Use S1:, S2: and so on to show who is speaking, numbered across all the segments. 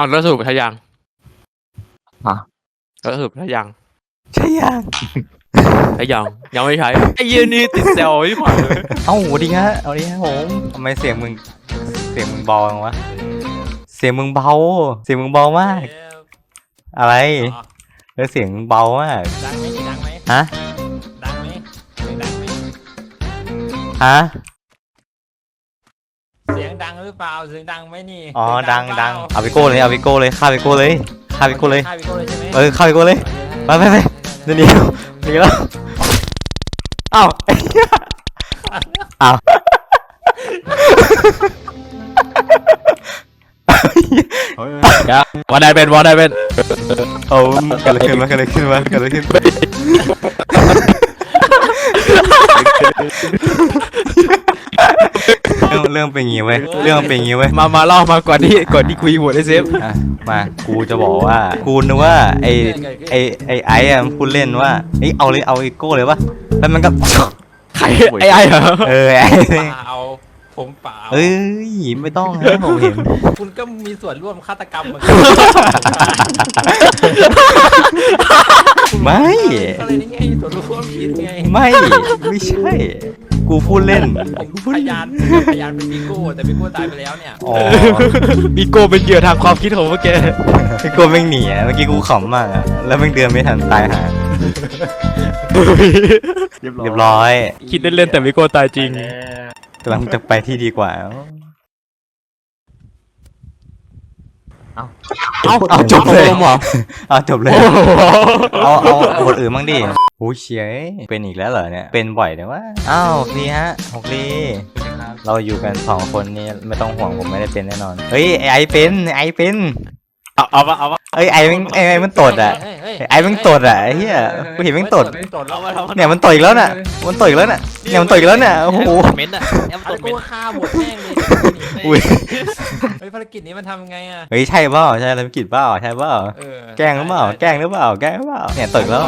S1: อ้าวแล้วสรุปใช่ยัง
S2: อะ
S1: แล้วสรุปใช่ยัง
S2: ใช่ยัง
S1: ใช่ยังยังไม่ใช่ไอ้เหี้ยนี่ติดแซวที่ผ่านเลย
S2: เอ้าสวัสดีฮะสวัสดีฮะผมทำไมเสียงมึง เสียงมึงเบาจังวะ เสียงมึงเบา เสียงมึงเบามาก อะไรเออเสียงมึงเบามาก
S3: ดังไหมนี่ดังไหม
S2: ฮะ
S3: ดังไหมเสียงดังไหม
S2: ฮะ
S3: เสียง ดังหรือเปล่าเสียงดังไหมนี่
S2: อ๋อ
S3: เสี
S2: ดั
S3: ย
S2: ง
S3: เป
S2: ดั
S3: ล่
S2: งเอาไปโก้เลยเอาไปโก้เลยฆ่าไปโก้เลยฆ่าไปโก้เลย
S3: ฆ่าไปโก้เลยใช่ไหม
S2: เออฆ่าไปโก้เลยไปไปไปเดี๋ยวนี้หนีแล้วเอ้าไอ้เหี้ยเอ้า
S1: วันใดเป็นวันใดเป็น
S2: เอาเกิดอะไรขึ้นมาเกิดอะไรขึ้นมาเกิดอะไรขึ้น เรื่องเรื่องเป็นอย่างงี้เว้ยเรื่องมันเป็นอย่างงี้เว้ย
S1: มา มาเล่ามาก่อนที่ก่อนที่คุยหัวได้เซฟ
S2: อะมากูจะบอกว่ากูนึกว่าไอไอไอไอ้อะมันพูดเล่นว่าไอยเอาเลยเอาไอโก้เลยวะแล้วมันก็
S1: ใครไอ้ไอ้เหรอ
S2: เออไอ
S3: เปล่าผมเปล่า
S2: เอ้ยไม่ต้องนะผมเห็น
S3: คุณก็มีส่วนร่วมฆาตกรรมเหมือน
S2: ไม่
S3: ก็เลยนี่ไงส่วนร่วมผิดไง
S2: ไม่ ไม่ใช่ กูพูดเล่น
S3: ผมพยานพยานเป็นบิโก้แต่บิโก้ตายไปแล้วเนี่ย
S2: อ๋อ
S1: มีโกเป็นเหยื่อทางความคิดของพวกแก
S2: ไอโก้แม่งหนีอะเมื่อกี้กูขำมากอะแล้วแม่งเดินไม่ทันตายหาเรียบร้อย
S1: คิดเล่นๆแต่มีโกตายจริง
S2: กำลังจะไปที่ดีกว่า
S1: เอา
S2: เอาจบเลย
S1: หรอ
S2: เอาจบเลยเอาเอาเอาคนอื่นบ้างดิโอ้ยเชียเป็นอีกแล้วเหรอเนี่ย เป็นบ่อยแต่ว่าอ้าวดีฮะหกลีเราอยู่กันสองคนนี่ไม่ต้องห่วงผมไม่ได้เป็นแน่นอน เฮ้ยไอไอเป็นไอเป็น
S1: เอาเอาวะเอาวะ
S2: เอ้ยไอมันไอไอมันตดอะ
S3: เฮ้ยเฮ้ย
S2: ไอมันตดอะไอ้เหี้ยกูเห็นมันตด
S3: ไม่ตดแล้ว
S1: เอาวะ
S2: เนี่ยมันตดอีกแล้วน่ะมันตดอีกแล้วน่ะเนี่ยมันตดอีกแล้วน่ะโอ้โห
S1: เม้นต์อะแอม
S3: เอา
S1: ต
S3: บิ
S1: ก
S3: โก้
S1: เม้นต์
S3: ฆ่าหมดแม่งเลย
S2: อุ้ย
S3: เฮ้ยภารกิจนี้มันทำไงอะ
S2: เฮ้ยใช่เปล่าใช่อะไรกิจเปล่าใช่เปล่า
S3: เออ
S2: แกล้งหรือเปล่าแกล้งหรือเปล่าแกล้งหรือเปล่าเนี่ยตดอีกแล้ว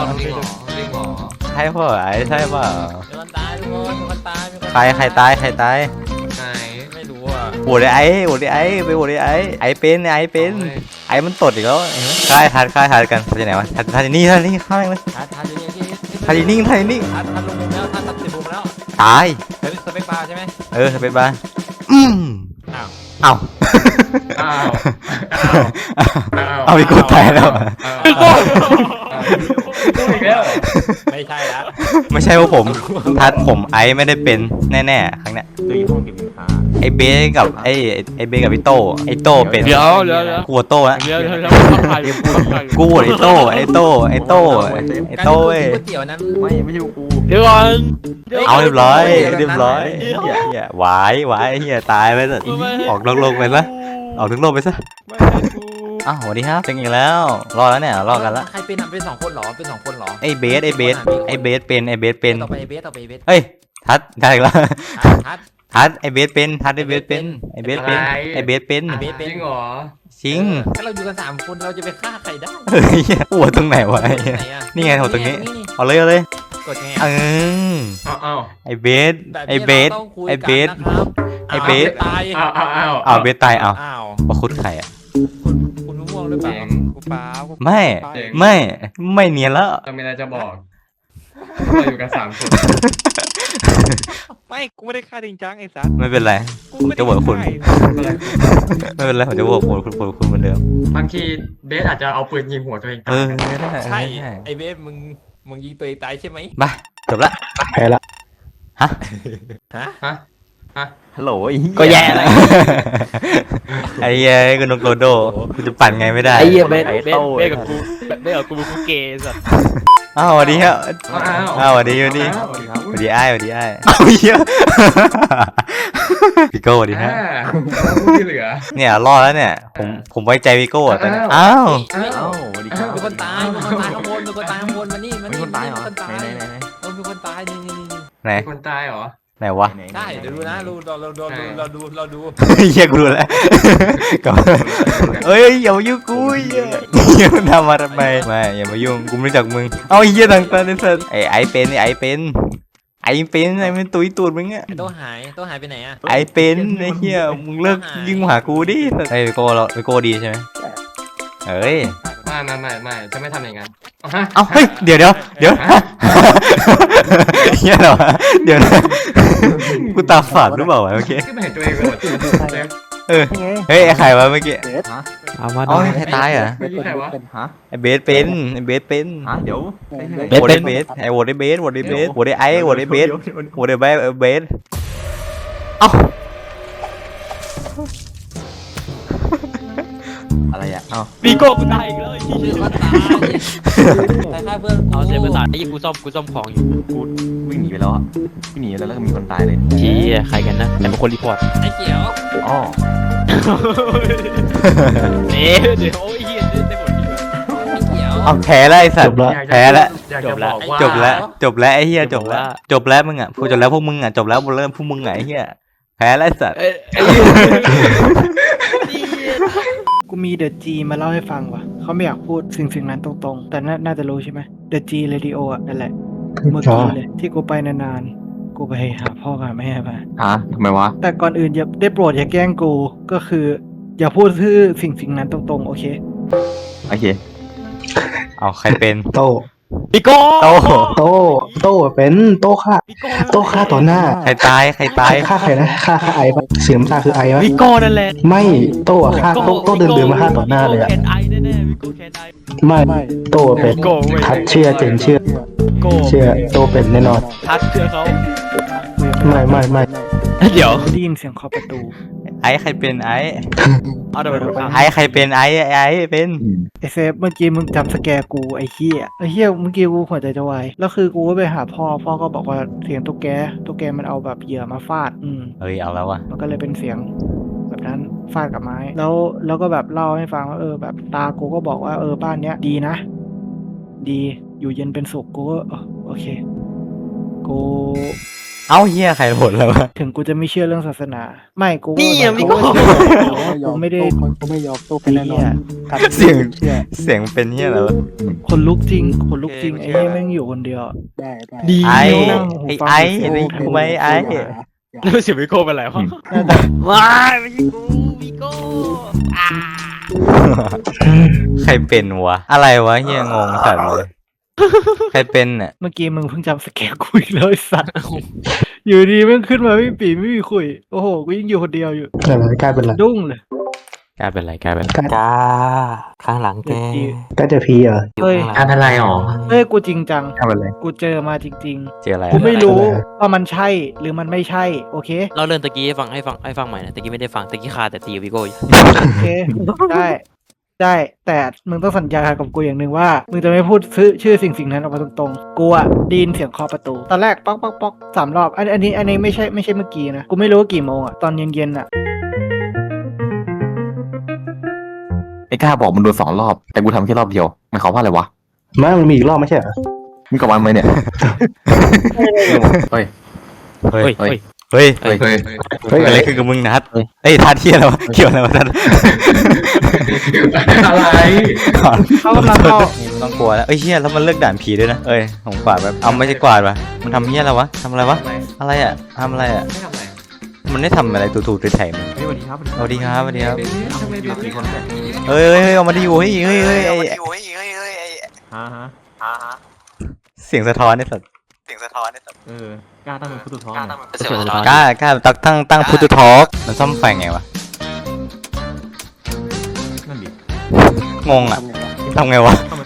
S2: ใช่เปล่าไอใช่เปล่า
S3: มีคนตายทุกคนมีคนตายมีคน
S2: ใครใครตายใครตาย
S3: ไม่รู้อะ
S2: โหวตไอ้ไอ้โหวตไอ้ไอ้ไปโหวตไอ้ไอ้ไอ้เป็นไอ้เป็น ไอ้มันตดอีกแล้วค่ายทัดค่ายทัดกันทัดที่ไหนวะทัดทัดที่นี่ทัดที่นี่ข้างเลย
S3: ทัดทัดอยู่นี่ที่
S2: ทัดที่นี่ทัดที่นี่
S3: ทัดทัดลงมุมแล้วทัดตัดสิบมุมแล้ว
S2: ตาย
S3: เฮ้ยสเปคบาร์ใช่ไหม
S2: เออไปบ้านอืม
S3: อ้าว
S2: เอ้า
S4: อ้าว
S2: เอาอีกกูตายแล้ว
S4: อี กแล้ว
S3: ไม่ใช่ละ
S2: ไม่ใช่ว่าผมทัดผมไอ้ไม่ได้เป็นแน่ๆครั้งเนี้ย
S4: ตัวอยู่ห้องเก็บสินค้า
S2: ไอ้เบสกับไอ้ไอ้เบสกับพี่โตไอ้โตเป็น
S1: เดี๋ยวเดี๋ยวเดี๋ยว
S2: กูโตนะ
S1: เดี๋ยวเดี๋ยวเดี๋ยวต้องถ่ายต้องถ่าย
S2: กูไอ้โตไอ้โตไอ้โตไอ้โตเว้ย
S3: ก๋วยเตี๋ยวนั้น
S4: ไม่ไม่ใช่กู
S1: เดี๋ยวก่อน
S2: เอาเรียบร้อยเรียบร้อยเฮียเฮียหวายหวายเฮียตายไปซะออกโลกๆไปซะออกถึงโลกไปซะ
S1: ไม่ใช่กู
S2: อ้าวสวัสดีครับเป็นอีกแล้ว รอแล้วเนี่ยรอกันละ
S3: ใครเป็นทำเป็นสองคนเหรอเป็นสองคนเหรอ
S2: ไอ้เบสไอ้เบสไอ้เบสเป็นไอ้เบสเป็น
S3: ต่อไปเบสต่อไปเบส
S2: เฮ้ยทัดได้อีกแล้ว
S3: ทัด
S2: ทัดไอ้เบสเป็นทัดไอ้เบสเป็นไอ้เบสเป็นไอ้เบสเป็น
S3: เบสเป็น
S4: จริงเหรอ
S2: จริง
S3: ถ้าเราอยู่กันสามคนเราจะไปฆ่าใครได้
S2: เฮ้ยเหี้ยหัวตรงไหนวะไอ้เหี้ย
S3: ไหนอะ
S2: นี่ไงหัวตรงนี้เอาเลยเอาเลย
S3: กดไง
S2: เอ
S3: อะ
S2: อ
S4: อ้าวอ้าว
S2: ไอ้เบส
S3: แบบ
S2: ไอ้
S3: นี้
S2: เบส
S3: ราต้องคุย
S2: ไอ้เบส
S3: กันนะครับ
S2: ไอ้เบส
S3: ตาย
S4: อ้าวอ้าวอ้าว
S2: อ้าวเบสตายอ้าว
S3: อ้าว
S2: ประคุดไข่อะ
S3: หรือเปล่า
S4: เจ๋ง
S3: กูเปล่ากู
S2: ไม่
S4: เจ๋ง
S2: ไม่ ไม่เนียนแล้ว
S4: เรามีอะไรจะบอกเราอยู่กันสามคน
S1: ไม่กูไม่ได้ฆ่าจริงจังไอ้สัส
S2: ไม่เป็นไรผมจะโหวตคุณ
S4: อะไร
S2: ไม่เป็นไรผมจะโหวตคุณคุณคุณเหมือนเดิม
S4: บางทีเบสอาจจะเอาปืนยิงหัวตัวเอง
S2: เออไม่ได้
S3: ใช่
S2: ไม่ได้
S3: ไอเบสมึง มึงยิงตัวเองตายใช่ไหม
S2: ไปจบละไปละ ฮะ
S3: ฮะ
S4: ฮะฮะ
S2: ฮัลโหลไอ้เหี้ย
S1: ก็แย่แล้ว
S2: ไอ้เหี้ยกูนกโรโดกูจะปั่นไงไม่ได้
S1: ไอ้เหี้ยเบสเบสเบสกับกูเบสกับกูกูเกย์สัส
S2: อ้าวสวัสดีครับ
S4: อ้าว
S2: อ้าวสวัสดีสวัสดี
S4: อ้าวสวัสดีครับ
S2: สวัสดีไอ้ายสวัสดีไอ้ายอ้าวเหี้ยพี่โก้สวัสดี
S4: อ่า
S2: ฮะ
S4: ผู้ที่เหลือ
S2: เนี่ยรอดแล้วเนี่ย ผมผมไว้ใจพี่โก้อะตอนนี้
S4: อ้า
S2: อ้าว
S4: อ้าว
S3: มีคนตายมีคนตายข้างบนมีคนตายข้างบนมานี่มานี่มีคนตายเหรอมีคนตายเออมีคนตายนี่นี่นี่นี่
S2: ไหน
S4: มีคนตายเหรอ
S2: ไหนวะ
S3: ใช่เดี๋ยวดูนะดูเราเราเราดูเราดูเราดู
S2: เหี้ยกูรู้แล้วกลับมาเอ้ยอย่ามายุ่งกูเหี้ยเหี้ยมันทำมาทำไมไม่อย่ามายุ่งกูไม่รู้จักมึงเอาไอ้เหี้ยต่างตาในสัตว์ไอ้ไอ้เป็นไอ้เป็นไอ้เป็นไอ้เป็นตุยตูดมึงอะ
S3: ไอ้โต้หายโต้หายไปไหนอะ
S2: ไอ้เป็นไอ้เหี้ยมึงเลิกยิงมาหากูดิไอ้ยไปโก้เราไปโก้ดีใช่ไหมเอ้ย
S4: ไม่ไม่ไม่ไม่จะไม่ทำอย่างนั้นเอาฮะ
S2: เอ้าเฮ้ยเดี๋ยวเดี๋ยวเดี๋ยวเฮียเหรอวะเดี๋ยวนะกูตาฝาดหรือเปล่าวะเมื่อกี้
S4: ก็ไม่เห็นตัวเองเลยเบส
S2: เออเฮ้ยไอ้ใครวะเมื่อกี้
S1: เอามาห
S2: อ๋
S1: น่
S2: อ
S1: อย
S2: ใครตายเหรอ
S4: ไม่ใช่ใครวะ
S3: ฮะ
S2: ไอ้เบสเป็นไอ้เบสเป็น
S3: ฮะเดี๋ยว
S1: เบส
S2: โหวต
S1: เป็
S2: ไอ้
S1: น
S2: เบสไอ้โหวตไอ้เบสโหวตไอ้เบสโหวตไอ้ไอ้โหวตไอ้เบสโหวตไอ้เบสเออเบสเอ้า
S3: อะไรอะเอ้า
S1: วีโก้กูตายอีกแล้วไอ้เหี้
S3: เพื่
S1: ย
S3: อนตายแต่ถ้าเพื่อน
S1: เอาเสียภาษาไอ้ยี่กูซ่อมกูซ่อมของอยู่
S3: กูวิ่งหนีไปแล้วอะวิ่งหนีแล้วแล้วก็มีคนตายเลย
S1: เฮียใครกันนะแต่เป็นคนรีพอร์ต
S3: ไอ้เขียวอ๋อ
S1: เอ๊ะเดี๋ยวโอ้ยเฮียได้หมดที่
S3: ไอ้เขียว
S2: เอาแพ้แล้วไอ้สัตว์
S4: อยากจะ
S2: แพ้แล้ว
S4: อยากจะบอกว่า
S2: จบแล้ว จบแล้วไอ้เฮียจบแล้ว จบแล้วมึงอะพูดจบแล้วพวกมึงอะจบแล้วเริ่มพวกมึงอะไอ้เฮียแพ้แล้วไอ้สัตว์
S1: เอ้ยไอ้เหี้ย
S5: กูมีเดอะจีมาเล่าให้ฟังว่ะเขาไม่อยากพูดสิ่งสิ่งนั้นตรงๆ แต่น่าน่าจะรู้ใช่ไหมเดอะจีเรดิโออะนั่นแหละ เมื่อกี้เลยที่กูไปนานๆ กูไปหาพ่อกับแม่มา
S3: ฮะทำไมวะ
S5: แต่ก่อนอื่นอย่าได้โปรดอย่าแกล้งกูก็คือ อย่าพูดชื่อสิ่งสิ่งนั้นตรงๆ โอเค
S3: โอเค
S2: เอาใครเป็น
S6: โต
S1: วีโก้
S2: โต้
S6: โตโตเป็นโตฆ่า
S1: วีโก้
S6: โตฆ่าต่อหน้า
S2: ใครตายใครตาย
S6: ฆ่าใครนะฆ่าฆ่าไอ้ปะเสียงน้ำตาคือไอ้ปะ
S1: วีโก้นั่นแหละ
S6: ไม่โตอะฆ่าโตโตเดินเดินมาฆ่าต่อหน้าเลยอะ
S1: แคนไอแน่ๆวีโก้แคนไอ
S6: ไม่โตเป็น
S1: โก้เว้ย
S6: ทัดเชื่อเจนเชื่อ
S1: โก้
S6: เชื่อโตเป็นแน่นอน
S1: ทัดเชื่อเขา
S6: ไม่ไม่ไม่
S1: เดี๋ยว
S5: ได้ยินเสียงเคาะประตู
S2: ไอ้ใครเป็นไอ้
S1: เอาเดี๋ยวไปดูกัน
S2: ไอ้ใครเป็นไอ้ไอ้เป็น
S5: ไอเซฟเมื่อกี้มึงจำสแกร์กูไอเฮียไอเฮียเมื่อกี้กูหัวใจจะวายแล้วคือกูก็ไปหาพ่อพ่อก็บอกว่าเสียงตุ๊กแกตุ๊กแกมันเอาแบบเหยื่อมาฟาด อืม
S2: เฮ้ยเอาแล้ววะ
S5: มันก็เลยเป็นเสียงแบบนั้นฟาดกับไม้ แล้วแล้วก็แบบเล่าให้ฟังว่าเออแบบตากูก็บอกว่าเออบ้านเนี้ยดีนะ ดีอยู่เย็นเป็นสุขกูก็เออโอเคกู
S2: เอ้าเฮียใครโหดแล้ววะ
S5: ถึงกูจะไม่เชื่อเรื่องศาสนา ไม่กูก็
S1: นี่อะ
S5: กู
S1: วี
S5: ก็
S1: โก้
S5: เชื่อแต่ว่ากูไม่ได้
S6: เขาไม่ยอมโตเป็นแน่นอน
S2: เสียงเสียงเป็นเฮียแล้วะ
S5: คนลุกจริง คนลุกจริงไอ้นี่แม่งอยู่คนเดียว
S6: ได้ได้
S1: ดี
S2: ไอ้
S5: นั่งหู
S2: ไอ้
S5: ฟัง
S2: ไอ้
S5: เสียง
S2: ไอ้กูไม่ไอ้
S1: แล้วเสียงวีโก้เป็นไรวะ
S5: น่าจะ
S1: ว้ายไม่ใช่กูวีโก้อ่า
S2: ใครเป็นวะ อะไรวะเฮียงงสัตว์เลย ใครเป็นเนี่ย
S5: เมื่อกี้มึงเพิ่งจำสแกร์คุยแล้วไอ้สัตว์ อยู่ดีแม่งขึ้นมาไม่มีปีไม่มีคุย โอ้โหกูยังอยู่คนเดียวอยู่
S6: อะไรกลายเป็นอะไร
S5: ดุ้งเลย
S2: กลายเป็นไรกลายเป็นไร
S1: จ้าข้างหลังแก
S6: กลายจะพีเหรอ
S5: เฮ้ย
S4: การอะไรหรอ
S5: เฮ้ยกูจริงจัง
S3: ทำอะไร
S5: กูเจอมาจริง
S2: เจออะไร
S5: ๆ กูไม่รู้ว่ามันใช่หรือมันไม่ใช่ โอเค
S1: เราเรื่องตะกี้ให้ฟังให้ฟังให้ฟังใหม่นะตะกี้ไม่ได้ฟังตะกี้คาแต่ตีกับวีโก้อยู่
S5: โอเค ได้ ได้ แต่มึงต้องสัญญากับกูอย่างหนึ่งว่า มึงจะไม่พูดชื่อชื่อสิ่งสิ่งนั้นออกมาตรงๆ กูอะไดยินเสียงเคาะประตู ตอนแรกป๊อกป๊อกป๊อกสามรอบ อันอันนี้อันนี้ไม่ใช่ไม่ใช่เมื่อกี้นะ กูไม่รู้ว่ากี่โมงอะตอนเย็นๆอะ
S3: ไอ้กล้าบอกมันโดนสองรอบ แต่กูทำแค่รอบเดียว มันเขามว่าอะไรวะ
S6: ไม่มันมีอีกรอบไม่ใช่เหรอ
S3: มึงกับวันไหมเนี่ย เฮ้ย
S2: เฮ้ย
S1: เฮ้ย
S2: เฮ้ย
S3: เฮ้ย
S4: เฮ้ย
S6: เฮ้ย
S2: เกิดอะไรขึ้นกับมึงนัดเอ้ยทัดเทียอะไรวะเกี่ยวอะไรวะทัด
S4: อะไร
S5: เขากำลังเข้า
S2: ต้องกลัวแล้วเอ้ยเฮียแล้วมันเลือกด่านผีด้วยนะเอ้ยผมกวาดแบบเอาไม่ใช่กวาดวะมันทำเฮียอะไรวะทำอะไรวะอะไรอะทำอะไรอะ
S4: ไม่ทำอะไร
S2: มันได้ทำอะไรถูๆไถ่ๆมัน
S3: สวัสดีครับ
S2: สวัสดีครับสวัสดีครับ
S4: ทำไมเบส
S3: มีคนแบบ
S2: เฮ้ยเฮ้ยเฮ้ยเอามาดิโอ้ยเฮ้ยเฮ้ยไอ้
S3: ฮะฮะ
S2: เสียงสะท้อนนี่สัตว์
S3: เออกล้าตั้งเป็นผู้ตุท้อง
S1: เสียงสะท้อน
S2: กล้ากล้าตั้งตั้งตั้งพุทธทอล์กมันซ่อมไฟไงวะ งงอะทำไงวะ
S3: เข้ามา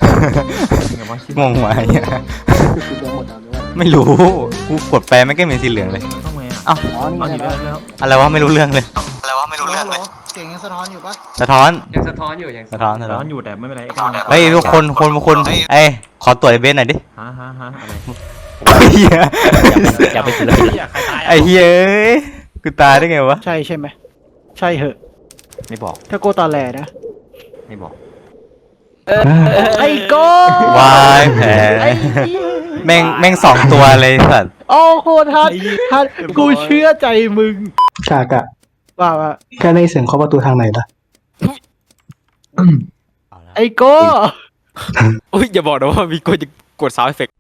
S3: ไงวะชิบ
S2: งงวะไอ้เหี้ยไม่รู้กูกดไปไม่ก็เป็นสีเหลืองเลย
S3: ต้องไงอะ
S2: เอ้า
S3: เอาหนีไปแล้ว
S2: อะไรวะไม่รู้เรื่องเลย
S5: เสียงยังสะท้อนอยู่ปะ
S2: สะท้อน
S4: ยังสะท้อนอยู่ยัง
S2: สะท้อนสะท้
S3: ร้
S2: อ
S3: อนนอยู่แต่ไม่เป็นไรไอ้กล้า
S2: เฮ้ยทุกคนคนคนเอ้ยขอตรวจไอ้เบสหน่อยดิ
S3: ฮะฮะฮะอะไร
S2: ไอ้เหี้ย
S1: อย่าไปศิลปิน
S2: ไอ้เหี้ยเอ้ยกูตายได้ไงวะ
S5: ใช่ใช่ไหมใช่เหอะ
S3: ไม่บอก
S5: ถ้าโกตอแหลนะ
S3: ไม่บอก
S5: ไอ้โก
S2: วายแผลแม่งแม่งสองตัวเลยสัตว์
S5: โอ้โหทัดทัดกูเชื่อใจมึง
S6: กากะ
S5: ว่าว่า
S6: แค่ในเสียงเคาะประตูทางไหนล่ะ
S5: ไอ้โก
S1: โอ้ยอย่าบอกนะว่าวีโก้จะกดซาวด์เอฟเฟกต์